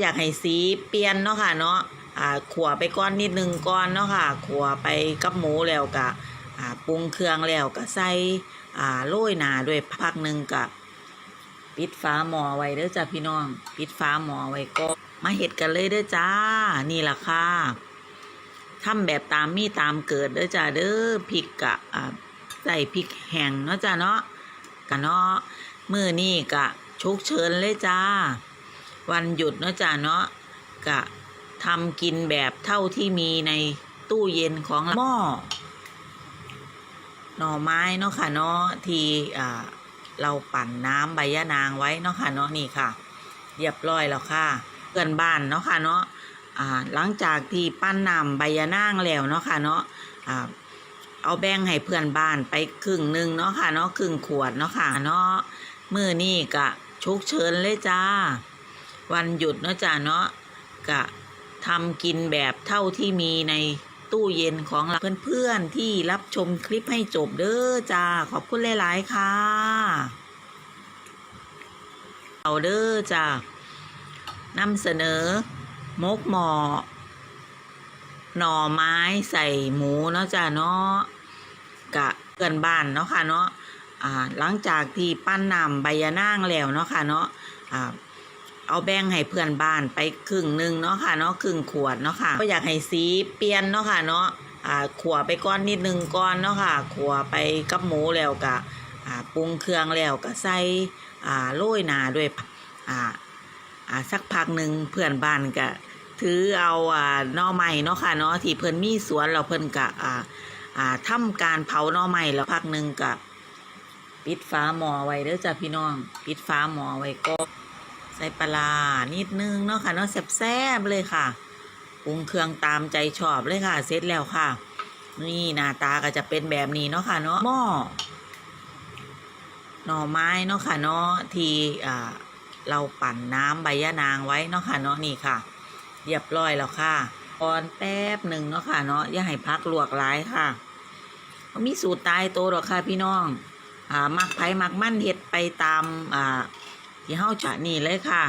อยากให้สีเปลี่ยนเนาะค่ะเนาะอ่าขัวไปก้อนนิดนึงก้อนเนาะค่ะขัวไปกับหมูแล้วกะอ่าปรุงเครื่องแล้วก็ใส่อ่าโรยหนาด้วยพักหนึ่งกับปิดฟ้าหม้อไว้เด้อจ้าพี่น้อง ปิดฟ้าหม้อไว้ก็มาเห็ดกันเลยเด้อจ้า นี่ล่ะค่ะทำแบบตามมีตามเกิดเด้อจ้าเด้อพริกกะอ่าใส่พริกแห้งเนาะจ้าเนาะกะเนาะมือนี่กะชุกเชิญเลยจ้า วันหยุดเนาะจ้าเนาะกะทำกินแบบเท่าที่มีในตู้เย็นของหม้อหน่อไม้เนาะค่ะเนาะที่อ่าเราปั่นน้ำใบยะนางไว้เนาะค่ะเนาะนี่ค่ะเรียบร้อยแล้วค่ะเพื่อนบ้านเนาะค่ะเนาะอ่าหลังจากที่ปั้นน้ำใบยะนางแล้วเนาะค่ะเนาะเอาแบ่งให้เพื่อนบ้านไปครึ่งหนึ่งเนาะค่ะเนาะครึ่งขวดเนาะค่ะเนาะมือนี่กะชุกเชิญเลยจ้า วันหยุดเนาะจ้าเนาะกะทำกินแบบเท่าที่มีในตู้เย็นของเราเพื่อนๆที่รับชมคลิปให้จบเด้อจ้า ขอบคุณหลายๆค่ะเอาเด้อจ้านำเสนอ มกหมอหน่อไม้ใส่หมูเนาะจ้าเนาะกะเกินบ้านเนาะค่ะเนาะหลังจากที่ปั้นนำใบยะนางแล้วเนาะค่ะเนาะ เอาแบ่งให้เพื่อนบ้านไปครึ่งหนึ่งเนาะค่ะเนาะครึ่งขวดเนาะค่ะก็อยากให้สีเปลี่ยนเนาะค่ะเนาะอ่าขัวไปก้อนนิดนึงก้อนเนาะค่ะขัวไปกับหมูแล้วก็อ่าปรุงเครื่องแล้วก็ใส่อ่าโรยหนาด้วยอ่าอ่าสักพักหนึ่งเพื่อนบ้านก็ถือเอาอ่าน่อไม้เนาะค่ะเนาะที่เพิ่นมีสวนเราเพิ่นก็อ่าอ่าทำการเผาน่อไม้แล้วพักหนึ่งก็ปิดฟ้าหม้อไว้เด้อจ้ะพี่น้อง ปิดฟ้าหม้อไว้ก็ ใส่ปลานิดนึงเนาะค่ะเนาะแซ่บๆเลยค่ะปรุงเครื่องตามใจชอบเลยค่ะ เสร็จแล้วค่ะ นี่หน้าตาก็จะเป็นแบบนี้เนาะค่ะเนาะหม้อหน่อไม้เนาะค่ะเนาะที่อ่าเราปั่นน้ำใบยะนางไว้เนาะค่ะเนาะนี่ค่ะเรียบร้อยแล้วค่ะก่อนแป๊บหนึ่งเนาะค่ะเนาะอย่าให้พักลวกหลายค่ะมีสูตรตายตัวหรอกค่ะพี่น้อง อ่ามักไผ่มักมั่นเห็ดไปตามอ่า ที่เฮาจะนี่เลยค่ะ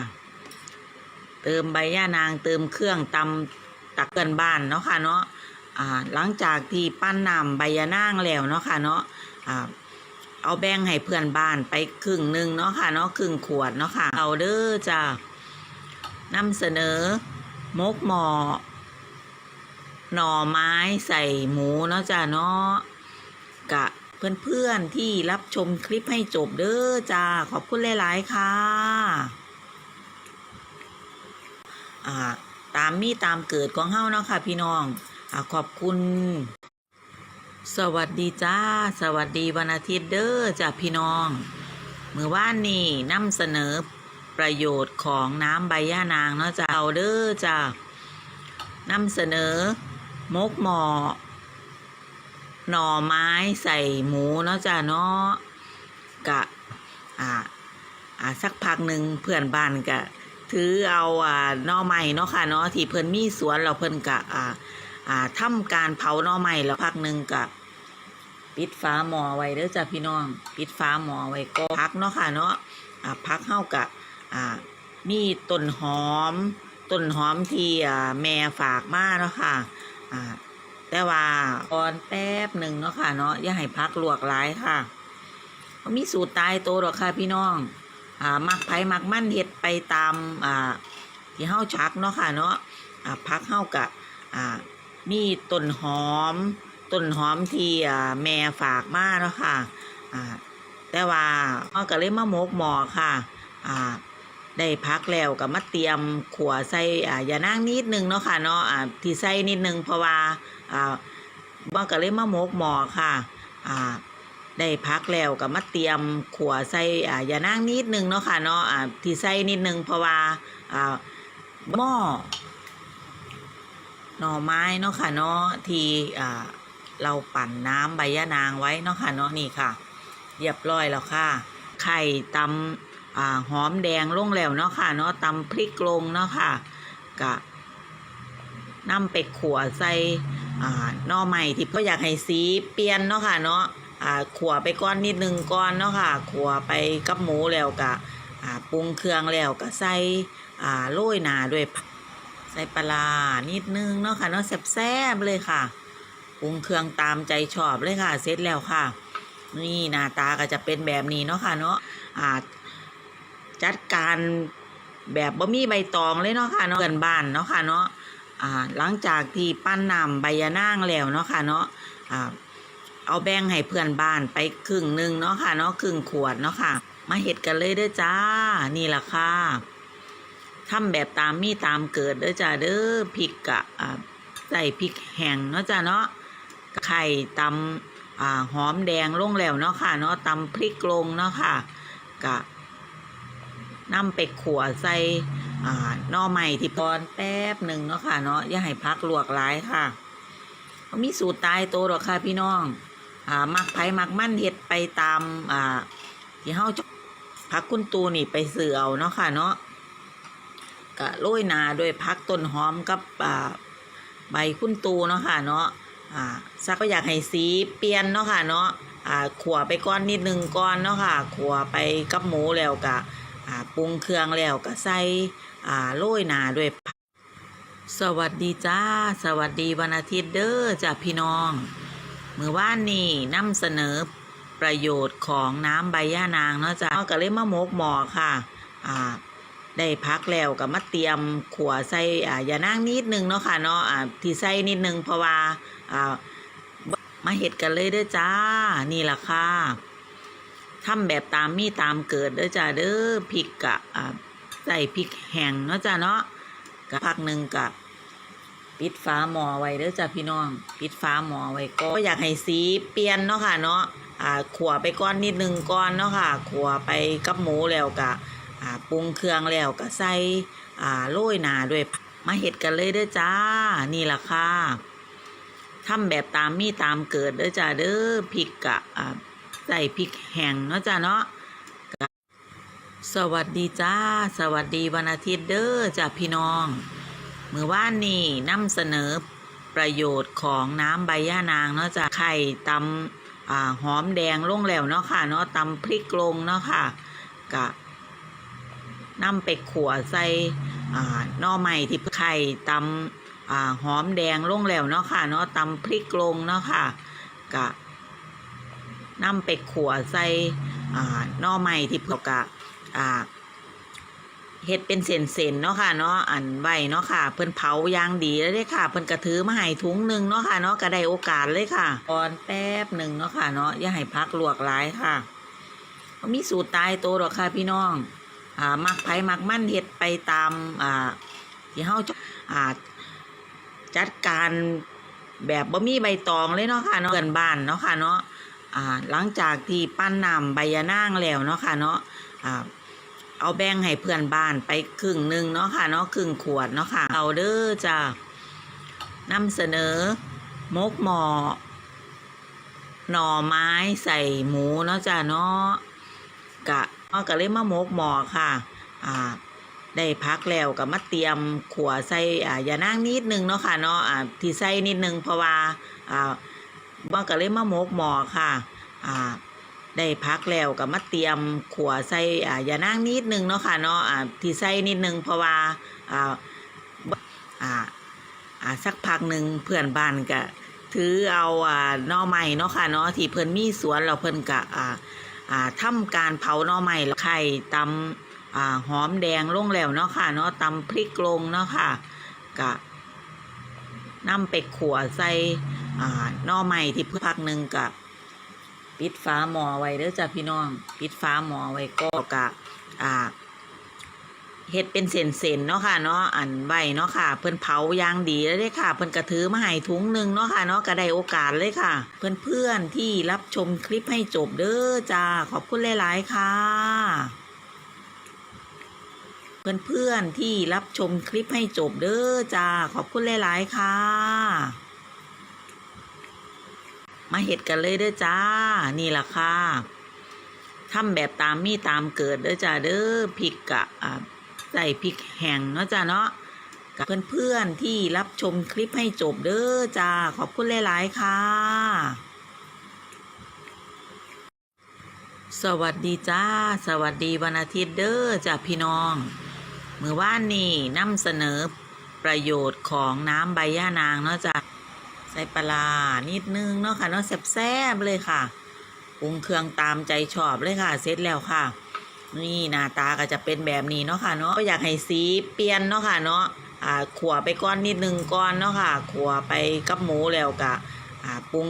เติมใบย่านางเติมเครื่องตำตักเกินบ้านเนาะค่ะเนาะอ่าหลังจากที่ปั้นน้ำใบย่านางแล้วเนาะค่ะเนาะอ่าเอาแบ่งให้เพื่อนบ้านไปครึ่งหนึ่งเนาะค่ะเนาะครึ่งขวดเนาะค่ะเอาเด้อจ้านำเสนอมกหมอหน่อไม้ใส่หมูเนาะจ้าเนาะกะ เพื่อนๆที่รับชมคลิปให้จบเด้อจ้า ขอบคุณหลายๆค่ะอ่าตามมีตามเกิดของเฮ้าเนาะค่ะ พี่น้องอ่าขอบคุณ สวัสดีจ้า สวัสดีวันอาทิตย์เด้อจ้าพี่น้องเมื่อว่านนี่นำเสนอประโยชน์ของน้ำใบย่านางเนาะจ้าเอาเด้อจ้านำเสนอมกหมอ หน่อไม้ใส่หมูเนาะจ้าเนาะกะอ่าอ่าสักพักหนึ่งเพื่อนบ้านกะถือเอาอ่าหน่อไม้เนาะค่ะเนาะที่เพิ่นมีสวนเราเพิ่นกะอ่าอ่าทำการเผาหน่อไม้แล้วพักหนึ่งกะปิดฟ้าหมอไว้เด้อจ้าพี่น้อง ปิดฟ้าหมอไว้ก็พักเนาะค่ะเนาะอ่าพักเฮากะอ่ามีต้นหอมต้นหอมที่อ่าแม่ฝากมาเนาะค่ะอ่า แต่ว่าก่อนแป๊บหนึ่งเนาะค่ะเนาะอย่าให้พักลวกหลายค่ะเขามีสูตรตายโตหรอกค่ะพี่น้องอ่ามักไผ่มักมั่นเฮ็ดไปตามอ่าที่เฮาชักเนาะค่ะเนาะอ่าพักเฮากะอ่ามีต้นหอมต้นหอมที่อ่าแม่ฝากมาเนาะค่ะอ่าแต่ว่าเฮาก็เลยมาหมกหมอค่ะอ่า ได้พักแล้วก็มาเตรียมขัวใส่อ่ายานางนิดนึงเนาะค่ะเนาะอ่าที่ใส่นิดนึงเพราะว่าอ่าว่าก็เลยมาหมกหมอค่ะอ่าได้พักแล้วก็มาเตรียมขัวใส่อ่ายานางนิดนึงเนาะค่ะเนาะอ่าที่ใส่นิดนึงเพราะว่าอ่าหม้อหน่อไม้เนาะค่ะเนาะที่อ่าเราปั่นน้ำใบยะนางไว้เนาะค่ะเนาะนี่ค่ะเรียบร้อยแล้วค่ะ ไข่ตำ อ่าหอมแดงลงแล้วเนาะค่ะเนาะตำพริกลงเนาะค่ะกะนำไปขัวใส่อ่าน่อใหม่ที่ก็อยากให้สีเปลี่ยนเนาะค่ะเนาะอ่าขัวไปก้อนนิดนึงก้อนเนาะค่ะขัวไปกับหมูแล้วกะอ่าปรุงเครื่องแล้วก็ใส่อ่าโรยหนาด้วยใส่ปลาร้านิดนึงเนาะค่ะเนาะแซ่บๆเลยค่ะปรุงเครื่องตามใจชอบเลยค่ะเสร็จแล้วค่ะ นี่หน้าตาก็จะเป็นแบบนี้เนาะค่ะเนาะอ่า จัดการแบบบะมี่ใบตองเลยเนาะค่ะเนาะเกินบ้านเนาะค่ะเนาะอ่าหลังจากที่ปั้นน้ำใบยะนางแล้วเนาะค่ะเนาะอ่าเอาแบ่งให้เพื่อนบ้านไปครึ่งหนึ่งเนาะค่ะเนาะครึ่งขวดเนาะค่ะ มาเห็ดกันเลยเด้อจ้า นี่แหละค่ะทำแบบตามมีตามเกิดเด้อจ้าเด้อพริกกะใส่พริกแห้งเนาะจ้าเนาะไข่ตำอ่าหอมแดงลงแล้วเนาะค่ะเนาะตำพริกลงเนาะค่ะกะ นำไปขัวใส่น่อใหม่ที่พอนแป๊บหนึ่งเนาะค่ะเนาะอย่าให้พักลวกหลายค่ะมีสูตรตายตัวหรอกค่ะพี่น้องอ่ามักไผ่มักมั่นเฮ็ดไปตามอ่าที่เฮาจะพักคุณตูนี่ไปเสือเอาเนาะค่ะเนาะกะโรยนาด้วยพักต้นหอมกับอ่าใบคุณตูเนาะค่ะเนาะอ่าสักก็อยากให้สีเปลี่ยนเนาะค่ะเนาะอ่าขัวไปก้อนนิดนึงก้อนเนาะค่ะขัวไปกับหมูแล้วกะ อ่าปรุงเครื่องแล้วก็ใส่อ่าโรยหนาด้วยผักสวัสดีจ้า สวัสดีวันอาทิตย์เด้อจ้าพี่น้องมือว่านนี่นำเสนอประโยชน์ของน้ำใบย่านางเนาะจ้ะเอาก็เลยมาหมกหมอค่ะอ่าได้พักแล้วก็มาเตรียมขัวใส่อ่ายานางนิดนึงเนาะค่ะเนาะอ่าที่ใส่นิดนึงเพราะว่าอ่ามาเห็ดกันเลยเด้อจ้า นี่ล่ะค่ะ ทำแบบตามมีตามเกิดเด้อจ้าเด้อพริกกะใส่พริกแห้งเนาะจ้าเนาะกะพักหนึ่งกะปิดฟ้าหมอไว้เด้อจ้ะพี่น้อง ปิดฟ้าหมอไว้ก็อยากให้สีเปลี่ยนเนาะค่ะเนาะอ่าขัวไปก้อนนิดนึงก้อนเนาะค่ะขัวไปกับหมูแล้วกะอ่าปรุงเครื่องแล้วก็ใส่อ่าโรยหนาด้วยมาเห็ดกันเลยเด้อจ้า นี่ล่ะค่ะทำแบบตามมีตามเกิดเด้อจ้าเด้อพริกกะอ่า ใส่พริกแห้งเนาะจ้าเนาะสวัสดีจ้า สวัสดีวันอาทิตย์เด้อจ้าพี่น้องเมื่อว่านนี่นำเสนอประโยชน์ของน้ำใบย่านางเนาะจ้ะไข่ตำอหอมแดงลงแล้วเนาะค่ะเนาะตำพริกลงเนาะค่ะกะนำไปขัวใส่หน่อใหม่ที่ไข่ตำอหอมแดงลงแล้วเนาะค่ะเนาะตำพริกลงเนาะค่ะกะ นำไปขัวใส่น่อใหม่ที่เพื่อกะเฮ็ดเป็นเส้นๆเนาะค่ะเนาะอันไว้เนาะค่ะ เพิ่นเผาย่างดีแล้วเด้ค่ะ เพิ่นกระถือมาให้ถุงหนึ่งเนาะค่ะเนาะก็ได้โอกาสเลยค่ะก่อนแป๊บหนึ่งเนาะค่ะเนาะอย่าให้พักลวกหลายค่ะมีสูตรตายโตหรอกค่ะพี่น้องอ่ามักไผ่มักมั่นเฮ็ดไปตามอ่าที่เฮาจะอ่าจัดการแบบบ่มีใบตองเลยเนาะค่ะเนาะเกินบ้านเนาะค่ะเนาะ หลังจากที่ปั้นน้ำใบยะนางแล้วเนาะค่ะเนาะเอาแบ่งให้เพื่อนบ้านไปครึ่งหนึ่งเนาะค่ะเนาะครึ่งขวดเนาะค่ะเอาเด้อจ้านำเสนอมกหมอหน่อไม้ใส่หมูเนาะจ้าเนาะกะเอากะเลยมามกหมอค่ะ อ่า ได้พักแล้วก็มาเตรียมขวใส่อ่าอย่านั่งนิดนึงเนาะค่ะเนาะอ่าที่ใส่นิดนึงเพราะว่าอ่า ว่าก็เลยมามกหมอค่ะอ่าได้พักแล้วก็มาเตรียมขัวใส่อ่าย่านั่งนิดนึงเนาะค่ะเนาะอ่าที่ใส่นิดนึงเพราะว่าอ่าอ่าอ่าสักพักหนึ่งเพื่อนบ้านก็ถือเอาอ่าน่อไม้เนาะค่ะเนาะที่เพิ่นมีสวนเราเพิ่นก็อ่าอ่าทำการเผาน่อไม้ไข่ตำอ่าหอมแดงลงแล้วเนาะค่ะเนาะตำพริกลงเนาะค่ะก็นำไปขัวใส่ อ่าหน่อไม้ที่เพิ่นพักหนึ่งกับปิดฟ้าหมอไว้เด้อจ้ะพี่น้อง ปิดฟ้าหมอไว้ก็กะอ่าเฮ็ดเป็นเส้นๆเนาะค่ะเนาะอันไว้เนาะค่ะ เพิ่นเผาย่างดีแล้วเด้ค่ะ เพิ่นกระถือมาให้ถุงหนึ่งเนาะค่ะเนาะก็ได้โอกาสเลยค่ะ เพื่อนเพื่อนที่รับชมคลิปให้จบเด้อจ้าขอบคุณหลายๆค่ะ เพื่อนเพื่อนที่รับชมคลิปให้จบเด้อจ้าขอบคุณหลายๆค่ะ มาเห็ดกันเลยเด้อจ้า นี่ล่ะค่ะทำแบบตามมีตามเกิดเด้อจ้าเด้อพริกกะใส่พริกแห้งเนาะจ้าเนาะกับเพื่อนๆที่รับชมคลิปให้จบเด้อจ้า ขอบคุณหลายๆค่ะ สวัสดีจ้า สวัสดีวันอาทิตย์เด้อจ้าพี่น้องเมื่อว่านนี่นำเสนอประโยชน์ของน้ำใบย่านางเนาะจ้ะ ใส่ปลานิดนึงเนาะค่ะเนาะแซ่บๆเลยค่ะปรุงเครื่องตามใจชอบเลยค่ะเสร็จแล้วค่ะ นี่หน้าตาก็จะเป็นแบบนี้เนาะค่ะเนาะก็อยากให้สีเปลี่ยนเนาะค่ะเนาะอ่าขัวไปก้อนนิดนึงก้อนเนาะค่ะขัวไปกับหมูแล้วกะอ่าปรุง